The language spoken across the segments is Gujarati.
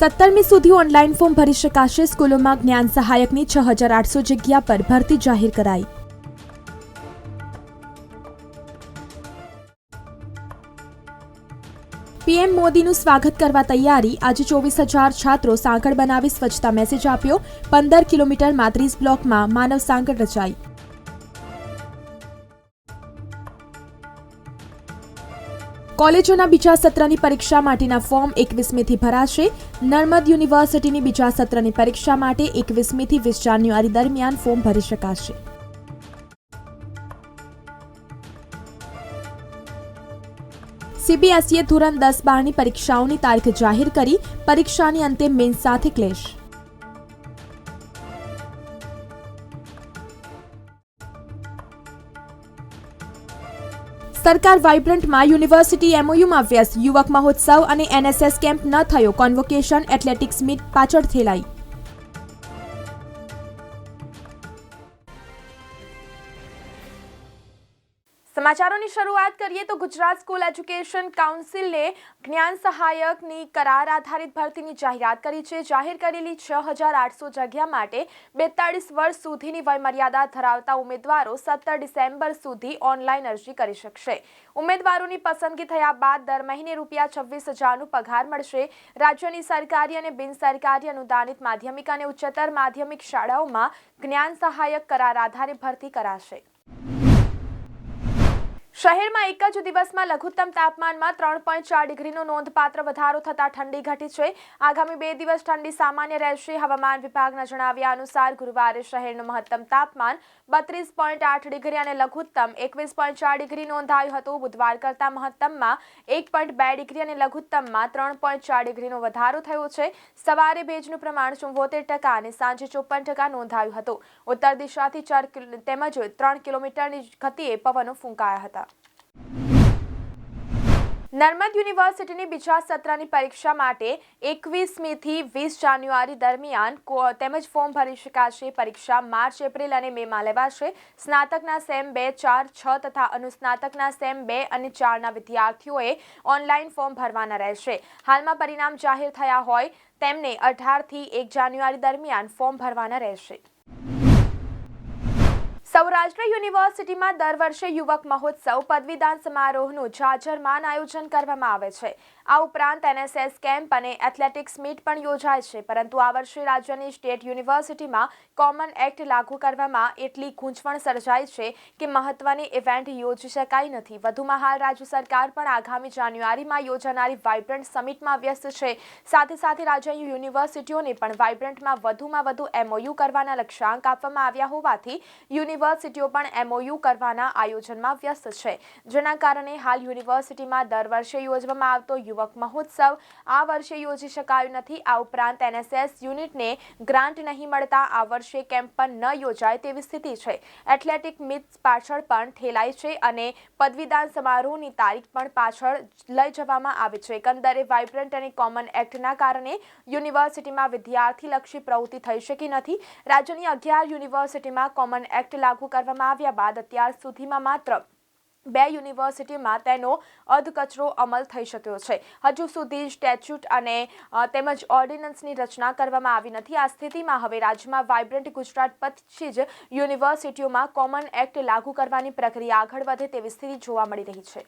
સત્તરમી સુધી ઓનલાઈન ફોર્મ ભરી શકાશે. સ્કૂલોમાં જ્ઞાન સહાયકની છ હજાર આઠસો જગ્યા પર ભરતી જાહેર કરાઈ. પીએમ મોદીનું સ્વાગત કરવા તૈયારી. આજે ચોવીસ હજાર છાત્રો સાંકળ બનાવી સ્વચ્છતા મેસેજ આપ્યો. પંદર કિલોમીટરમાં ત્રીસ બ્લોકમાં માનવ સાંકળ રચાઈ. કોલેજોના બીજા સત્રની પરીક્ષા માટેના ફોર્મ એકવીસમીથી ભરાશે. નર્મદ યુનિવર્સિટીની બીજા સત્રની પરીક્ષા માટે એકવીસમીથી વીસ જાન્યુઆરી દરમિયાન ફોર્મ ભરી શકાશે. સીબીએસઈએ ધોરણ દસ બારની પરીક્ષાઓની તારીખ જાહેર કરી, પરીક્ષાની અંતે મેન્સ સાથે ક્લેશ. સરકાર વાઇબ્રન્ટમાં યુનિવર્સિટી એમઓયુમાં વ્યસ્ત. યુવક મહોત્સવ અને એનએસએસ કેમ્પ ન થયો. કોન્વોકેશન એથ્લેટિક્સ મીટ પાછળ થેલાઈ. સમાચારોની શરૂઆત કરીએ તો ગુજરાત સ્કૂલ એજ્યુકેશન કાઉન્સિલે જ્ઞાન સહાયકની કરાર આધારિત ભરતીની જાહેરાત કરી છે. જાહેર કરેલી છ હજાર આઠસો જગ્યા માટે બેતાળીસ વર્ષ સુધીની વયમર્યાદા ધરાવતા ઉમેદવારો સત્તર ડિસેમ્બર સુધી ઓનલાઈન અરજી કરી શકશે. ઉમેદવારોની પસંદગી થયા બાદ દર મહિને રૂપિયા છવ્વીસ હજારનો પગાર મળશે. રાજ્યની સરકારી અને બિનસરકારી અનુદાનિત માધ્યમિક અને ઉચ્ચતર માધ્યમિક શાળાઓમાં જ્ઞાન સહાયક કરાર આધારે ભરતી કરાશે. શહેરમાં એક જ દિવસમાં લઘુત્તમ તાપમાનમાં ત્રણ પોઈન્ટ ચાર ડિગ્રીનો નોંધપાત્ર વધારો થતાં ઠંડી ઘટી છે. આગામી બે દિવસ ઠંડી સામાન્ય રહેશે. હવામાન વિભાગના જણાવ્યા અનુસાર ગુરુવારે શહેરનું મહત્તમ તાપમાન બત્રીસ પોઈન્ટ આઠ ડિગ્રી અને લઘુત્તમ એકવીસ પોઈન્ટ ચાર ડિગ્રી નોંધાયું હતું. બુધવાર કરતાં મહત્તમમાં એક પોઈન્ટ બે ડિગ્રી અને લઘુત્તમમાં ત્રણ પોઈન્ટ ચાર ડિગ્રીનો વધારો થયો છે. સવારે ભેજનું પ્રમાણ ચુંવોતેર ટકા અને સાંજે ચોપન ટકા નોંધાયું હતું. ઉત્તર દિશાથી ચાર તેમજ ત્રણ કિલોમીટરની ગતિએ પવનો ફૂંકાયા હતા. નર્મદ યુનિવર્સિટીની બીજા સત્રની પરીક્ષા માટે એકવીસમીથી વીસ જાન્યુઆરી દરમિયાન તેમજ ફોર્મ ભરી શકાશે. પરીક્ષા માર્ચ, એપ્રિલ અને મેમાં લેવાશે. સ્નાતકના સેમ બે, ચાર, છ તથા અનુસ્નાતકના સેમ બે અને ચારના વિદ્યાર્થીઓએ ઓનલાઈન ફોર્મ ભરવાના રહેશે. હાલમાં પરિણામ જાહેર થયા હોય તેમને અઢારથી એક જાન્યુઆરી દરમિયાન ફોર્મ ભરવાના રહેશે. સૌરાષ્ટ્ર યુનિવર્સિટીમાં દર વર્ષે યુવક મહોત્સવ પદવીદાન સમારોહનું જાજરમાન આયોજન કરવામાં આવે છે. આ ઉપરાંત એનએસએસ કેમ્પ અને એથ્લેટિક્સ મીટ પણ યોજાય છે, પરંતુ આ વર્ષે રાજ્યની સ્ટેટ યુનિવર્સિટીમાં કોમન એક્ટ લાગુ કરવામાં એટલી ગૂંચવણ સર્જાઈ છે કે મહત્વની ઇવેન્ટ યોજી શકાઈ નથી. વધુમાં હાલ રાજ્ય સરકાર પણ આગામી જાન્યુઆરીમાં યોજાનારી વાઇબ્રન્ટ સમિટમાં વ્યસ્ત છે. સાથે સાથે રાજ્ય યુનિવર્સિટીઓને પણ વાઇબ્રન્ટમાં વધુમાં વધુ એમઓયુ કરવાના લક્ષ્યાંક આપવામાં આવ્યા હોવાથી યુનિવર્સિટીઓ પણ એમઓયુ કરવાના આયોજનમાં વ્યસ્ત છે. જેના કારણે હાલ યુનિવર્સિટીમાં દર વર્ષે યોજવામાં આવતો યુવક મહોત્સવ આ વર્ષે યોજી શકાયો નથી. આ ઉપરાંત એનએસએસ યુનિટને ગ્રાન્ટ નહીં મળતા આ વર્ષે કેમ્પ પણ ન યોજાય તેવી સ્થિતિ છે. એથ્લેટિક મિટ્સ પાછળ પણ ઠેલાઈ છે અને પદવીદાન સમારોહની તારીખ પણ પાછળ લઈ જવામાં આવી છે. એકંદરે વાઇબ્રન્ટ અને કોમન એક્ટના કારણે યુનિવર્સિટીમાં વિદ્યાર્થીલક્ષી પ્રવૃત્તિ થઈ શકી નથી. રાજ્યની અગિયાર યુનિવર્સિટીમાં કોમન એક્ટ લાગુ કરવામાં આવ્યા બાદ અત્યાર સુધીમાં માત્ર બે યુનિવર્સિટીમાં તેનો અધકચરો અમલ થઈ શક્યો છે. હજુ સુધી સ્ટેચ્યુટ અને તેમજ ઓર્ડિનન્સની રચના કરવામાં આવી નથી. આ સ્થિતિમાં હવે રાજ્યમાં વાઇબ્રન્ટ ગુજરાત પછી જ યુનિવર્સિટીઓમાં કોમન એક્ટ લાગુ કરવાની પ્રક્રિયા આગળ વધે તેવી સ્થિતિ જોવા મળી રહી છે.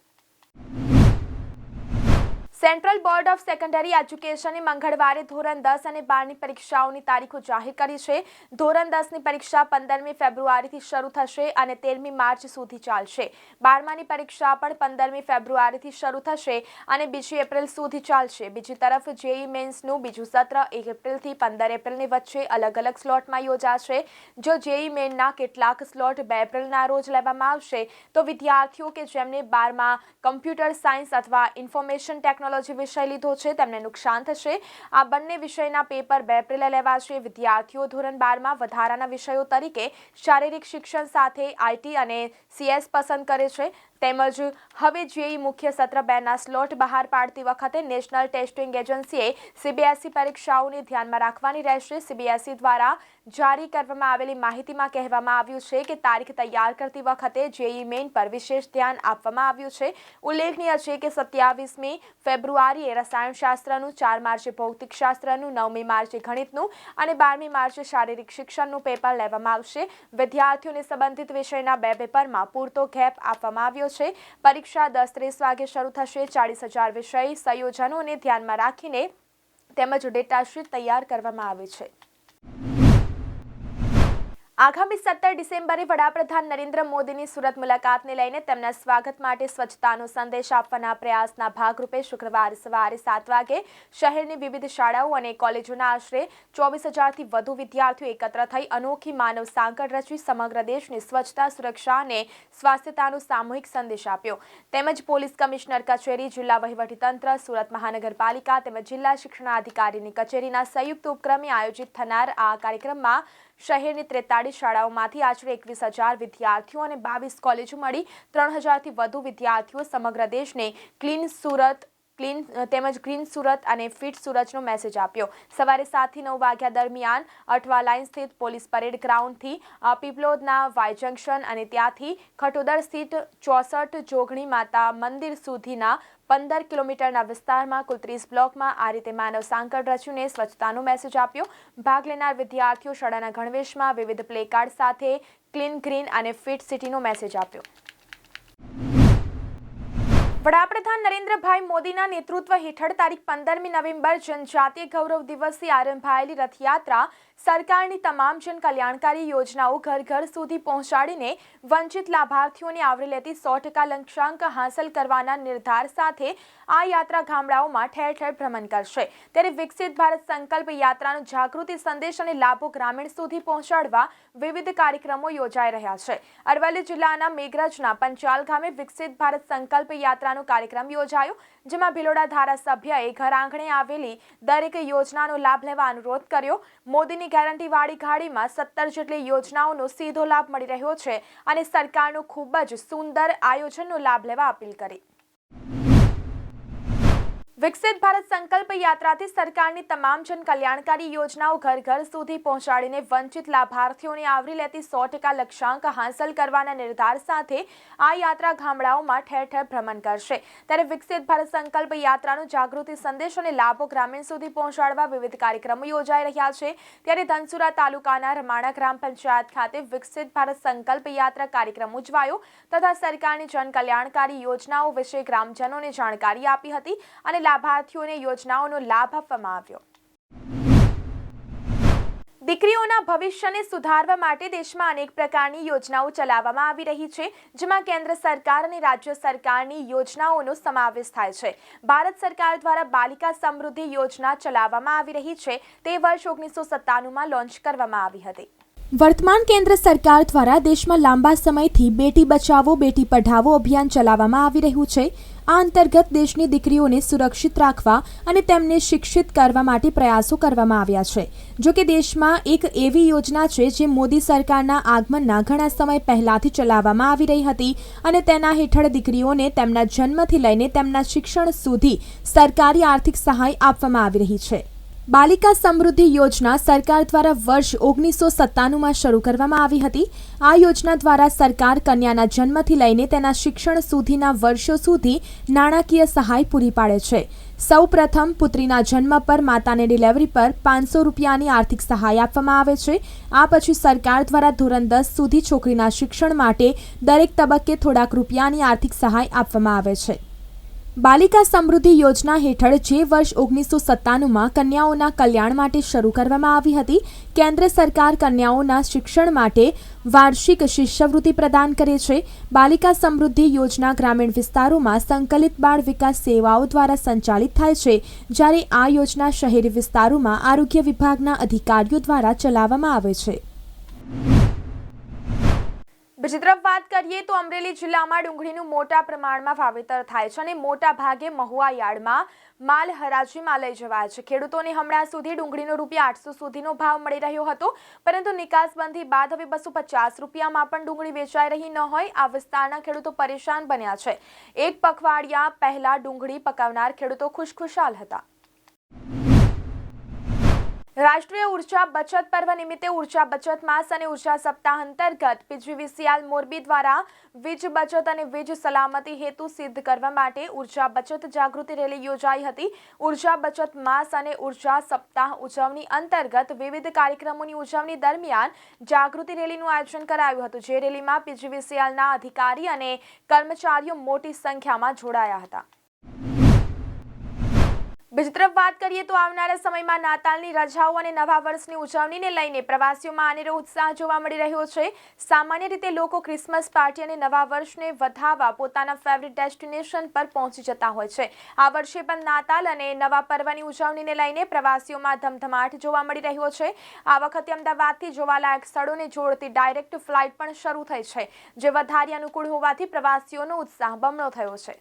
સેન્ટ્રલ બોર્ડ ઓફ સેકન્ડરી એજ્યુકેશને મંગળવારે ધોરણ દસ અને બારની પરીક્ષાઓની તારીખો જાહેર કરી છે. ધોરણ દસની પરીક્ષા પંદરમી ફેબ્રુઆરીથી શરૂ થશે અને તેરમી માર્ચ સુધી ચાલશે. બારમાની પરીક્ષા પણ પંદરમી ફેબ્રુઆરીથી શરૂ થશે અને બીજી એપ્રિલ સુધી ચાલશે. બીજી તરફ જેઈ મેન્સનું બીજું સત્ર એક એપ્રિલથી પંદર એપ્રિલની વચ્ચે અલગ અલગ સ્લોટમાં યોજાશે. જો જેઈ મેનના કેટલાક સ્લોટ બે એપ્રિલના રોજ લેવામાં આવશે, તો વિદ્યાર્થીઓ કે જેમને બારમાં કમ્પ્યુટર સાયન્સ અથવા ઇન્ફોર્મેશન ટેકનોલોજી ટેકનોલોજી વિષય લીધો છે, તેમને નુકસાન થશે. આ બંને વિષયના પેપર બે એપ્રિલે લેવાશે. વિદ્યાર્થીઓ ધોરણ બારમાં વધારાના વિષયો તરીકે શારીરિક શિક્ષણ સાથે આઈટી અને સીએસ પસંદ કરે છે. તેમજ હવે જેઈ મુખ્ય સત્ર બેના સ્લોટ બહાર પાડતી વખતે નેશનલ ટેસ્ટિંગ એજન્સીએ સીબીએસઈ પરીક્ષાઓને ધ્યાનમાં રાખવાની રહેશે. સીબીએસઈ દ્વારા જારી કરવામાં આવેલી માહિતીમાં કહેવામાં આવ્યું છે કે તારીખ તૈયાર કરતી વખતે જેઈ મેઇન પર વિશેષ ધ્યાન આપવામાં આવ્યું છે. ઉલ્લેખનીય છે કે સત્યાવીસમી ફેબ્રુઆરીએ રસાયણશાસ્ત્રનું ચાર માર્ચે ભૌતિકશાસ્ત્રનું નવમી માર્ચે ગણિતનું અને બારમી માર્ચે શારીરિક શિક્ષણનું પેપર લેવામાં આવશે. વિદ્યાર્થીઓને સંબંધિત વિષયના બે પેપરમાં પૂરતો ગેપ આપવામાં આવ્યો છે પરીક્ષા દસ ત્રીસ વાગે શરૂ થશે. ચાળીસ હજાર વિષય સંયોજનોને ધ્યાનમાં રાખીને તેમજ ડેટાશીટ તૈયાર કરવામાં આવે છે. આગામી સત્તર ડિસેમ્બરે વડાપ્રધાન નરેન્દ્ર મોદીની સુરત મુલાકાતને લઈને તેમના સ્વાગત માટે સ્વચ્છતાનો સંદેશ આપવાના પ્રયાસના ભાગરૂપે શુક્રવાર સવારે સાત વાગે શહેરની વિવિધ શાળાઓ અને કોલેજોના આશરે ચોવીસ હજારથી વધુ વિદ્યાર્થીઓ એકત્ર થઈ અનોખી માનવ સાંકળ રચી સમગ્ર દેશને સ્વચ્છતા, સુરક્ષા અને સ્વાસ્થ્યતાનો સામૂહિક સંદેશ આપ્યો. તેમજ પોલીસ કમિશનર કચેરી, જિલ્લા વહીવટીતંત્ર, સુરત મહાનગરપાલિકા તેમજ જિલ્લા શિક્ષણાધિકારીની કચેરીના સંયુક્ત ઉપક્રમે આયોજિત થનાર આ કાર્યક્રમમાં શહેરની ત્રેતાળીસ શાળાઓમાંથી આશરે એકવીસ હજાર વિદ્યાર્થીઓ અને બાવીસ કોલેજો મળી ત્રણ હજારથી વધુ વિદ્યાર્થીઓ સમગ્ર દેશને ક્લીન સુરત ક્લીન તેમજ ગ્રીન સુરત અને ફિટ સુરતનો મેસેજ આપ્યો. સવારે સાતથી નવ વાગ્યા દરમિયાન અઠવા લાઇન સ્થિત પોલીસ પરેડ ગ્રાઉન્ડથી પીપલોદના વાય જંકશન અને ત્યાંથી ખટોદર સ્થિત ચોસઠ જોગણી માતા મંદિર સુધીના પંદર કિલોમીટરના વિસ્તારમાં કુલ ત્રીસ બ્લોકમાં આ રીતે માનવ સાંકળ રચીને સ્વચ્છતાનો મેસેજ આપ્યો. ભાગ લેનાર વિદ્યાર્થીઓ શાળાના ગણવેશમાં વિવિધ પ્લેકાર્ડ સાથે ક્લીન ગ્રીન અને ફિટ સિટીનો મેસેજ આપ્યો. વડાપ્રધાન નરેન્દ્રભાઈ મોદીના નેતૃત્વ હેઠળ તારીખ પંદરમી નવેમ્બર જનજાતીય ગૌરવ દિવસથી આરંભાયેલી રથયાત્રા સરકારની તમામ જન કલ્યાણકારી યોજનાઓ ઘર ઘર સુધી પહોંચાડીને વંચિત લાભાર્થીઓને આવરી લેતી સો ટકા લક્ષ્યાંક હાંસલ કરવાના નિર્ધાર સાથે આ યાત્રા ગામડાઓમાં ઠેર ઠેર ભ્રમણ કરશે. ત્યારે વિકસિત ભારત સંકલ્પ યાત્રાનો જાગૃતિ સંદેશ અને લાભો ગ્રામીણ સુધી પહોંચાડવા વિવિધ કાર્યક્રમો યોજાઈ રહ્યા છે. અરવલ્લી જિલ્લાના મેઘરજના પંચાલ ગામે વિકસિત ભારત સંકલ્પ યાત્રાનો કાર્યક્રમ યોજાયો, જેમાં ભિલોડા ધારાસભ્યએ ઘર આંગણે આવેલી દરેક યોજનાનો લાભ લેવા અનુરોધ કર્યો. મોદીની ગેરંટીવાળી ગાડીમાં સત્તર જેટલી યોજનાઓનો સીધો લાભ મળી રહ્યો છે અને સરકારનું ખૂબ જ સુંદર આયોજનનો લાભ લેવા અપીલ કરી. વિકસિત ભારત સંકલ્પ યાત્રાથી સરકારની તમામ જન કલ્યાણકારી યોજનાઓ ઘર ઘર સુધી પહોંચાડીને વંચિત લાભાર્થીઓને આવરી લેતી સો ટકા લક્ષ્યાંક હાંસલ કરવાના નિર્ધાર સાથે આ યાત્રા ગામડાઓમાં ઠેર ઠેર ભ્રમણ કરશે. ત્યારે વિકસિત ભારત સંકલ્પ યાત્રાનો જાગૃતિ સંદેશ અને લાભો ગ્રામીણ સુધી પહોંચાડવા વિવિધ કાર્યક્રમો યોજાઈ રહ્યા છે. ત્યારે ધનસુરા તાલુકાના રમાણા ગ્રામ પંચાયત ખાતે વિકસિત ભારત સંકલ્પ યાત્રા કાર્યક્રમ ઉજવાયો તથા સરકારની જન કલ્યાણકારી યોજનાઓ વિશે ગ્રામજનોને જાણકારી આપી હતી અને લાભાર્થીઓને યોજનાઓનો લાભ આપવામાં આવ્યો. દીકરીઓના ભવિષ્યને સુધારવા માટે દેશમાં અનેક પ્રકારની યોજનાઓ ચલાવવામાં આવી રહી છે, જેમાં કેન્દ્ર સરકાર અને રાજ્ય સરકારની યોજનાઓનો સમાવેશ થાય છે. ભારત સરકાર દ્વારા બાલિકા સમૃદ્ધિ યોજના ચલાવવામાં આવી રહી છે. તે વર્ષ ઓગણીસો સત્તાણુંમાં લોન્ચ કરવામાં આવી હતી. વર્તમાન કેન્દ્ર સરકાર દ્વારા દેશમાં લાંબા સમયથી બેટી બચાવો, બેટી પઢાવો અભિયાન ચલાવવામાં આવી રહ્યું છે. આ અંતર્ગત દેશની દીકરીઓને સુરક્ષિત રાખવા અને તેમને શિક્ષિત કરવા માટે પ્રયાસો કરવામાં આવ્યા છે. જો કે દેશમાં એક એવી યોજના છે જે મોદી સરકારના આગમનના ઘણા સમય પહેલાથી ચલાવવામાં આવી રહી હતી અને તેના હેઠળ દીકરીઓને તેમના જન્મથી લઈને તેમના શિક્ષણ સુધી સરકારી આર્થિક સહાય આપવામાં આવી રહી છે. બાલિકા સમૃદ્ધિ યોજના સરકાર દ્વારા વર્ષ ઓગણીસો સત્તાણુંમાં શરૂ કરવામાં આવી હતી. આ યોજના દ્વારા સરકાર કન્યાના જન્મથી લઈને તેના શિક્ષણ સુધીના વર્ષો સુધી નાણાકીય સહાય પૂરી પાડે છે. સૌ પ્રથમ પુત્રીના જન્મ પર માતાને ડિલિવરી પર પાંચસો રૂપિયાની આર્થિક સહાય આપવામાં આવે છે. આ પછી સરકાર દ્વારા ધોરણ દસ સુધી છોકરીના શિક્ષણ માટે દરેક તબક્કે થોડાક રૂપિયાની આર્થિક સહાય આપવામાં આવે છે. બાલિકા સમૃદ્ધિ યોજના હેઠળ જે વર્ષ ઓગણીસો સત્તાણુંમાં કન્યાઓના કલ્યાણ માટે શરૂ કરવામાં આવી હતી, કેન્દ્ર સરકાર કન્યાઓના શિક્ષણ માટે વાર્ષિક શિષ્યવૃત્તિ પ્રદાન કરે છે. બાલિકા સમૃદ્ધિ યોજના ગ્રામીણ વિસ્તારોમાં સંકલિત બાળ વિકાસ સેવાઓ દ્વારા સંચાલિત થાય છે. જ્યારે આ યોજના શહેરી વિસ્તારોમાં આરોગ્ય વિભાગના અધિકારીઓ દ્વારા ચલાવવામાં આવે છે. બીજી તરફ વાત કરીએ તો અમરેલી જિલ્લામાં ડુંગળીનું મોટા પ્રમાણમાં વાવેતર થાય છે અને મોટા ભાગે મહુવા યાર્ડમાં માલ હરાજીમાં લઈ જવાય છે. ખેડૂતોને હમણાં સુધી ડુંગળીનો રૂપિયા આઠસો સુધીનો ભાવ મળી રહ્યો હતો, પરંતુ નિકાસબંધી બાદ હવે બસો પચાસ રૂપિયામાં પણ ડુંગળી વેચાઈ રહી ન હોય આ વિસ્તારના ખેડૂતો પરેશાન બન્યા છે. એક પખવાડિયા પહેલા ડુંગળી પકાવનાર ખેડૂતો ખુશખુશાલ હતા. રાષ્ટ્રીય ઊર્જા બચત પર્વ નિમિત્તે ઊર્જા બચત માસ અને ઊર્જા સપ્તાહ અંતર્ગત પીજીવીસીએલ મોરબી દ્વારા વીજ બચત અને વીજ સલામતી હેતુ સિદ્ધ કરવા માટે ઊર્જા બચત જાગૃતિ રેલી યોજાઈ હતી. ઊર્જા બચત માસ અને ઊર્જા સપ્તાહ ઉજવણી અંતર્ગત વિવિધ કાર્યક્રમોની ઉજવણી દરમિયાન જાગૃતિ રેલીનું આયોજન કરાયું હતું, જે રેલીમાં પીજીવીસીએલના અધિકારી અને કર્મચારીઓ મોટી સંખ્યામાં જોડાયા હતા. બીજી તરફ વાત કરીએ તો આવનારા સમયમાં નાતાલની રજાઓ અને નવા વર્ષની ઉજવણીને લઈને પ્રવાસીઓમાં અનેરો ઉત્સાહ જોવા મળી રહ્યો છે. સામાન્ય રીતે લોકો ક્રિસમસ પાર્ટી અને નવા વર્ષને વધાવવા પોતાના ફેવરિટ ડેસ્ટિનેશન પર પહોંચી જતા હોય છે. આ વર્ષે પણ નાતાલ અને નવા પર્વની ઉજવણીને લઈને પ્રવાસીઓમાં ધમધમાટ જોવા મળી રહ્યો છે. આ વખતે અમદાવાદથી જોવાલાયક સ્થળોને જોડતી ડાયરેક્ટ ફ્લાઇટ પણ શરૂ થઈ છે, જે વધારે અનુકૂળ હોવાથી પ્રવાસીઓનો ઉત્સાહ બમણો થયો છે.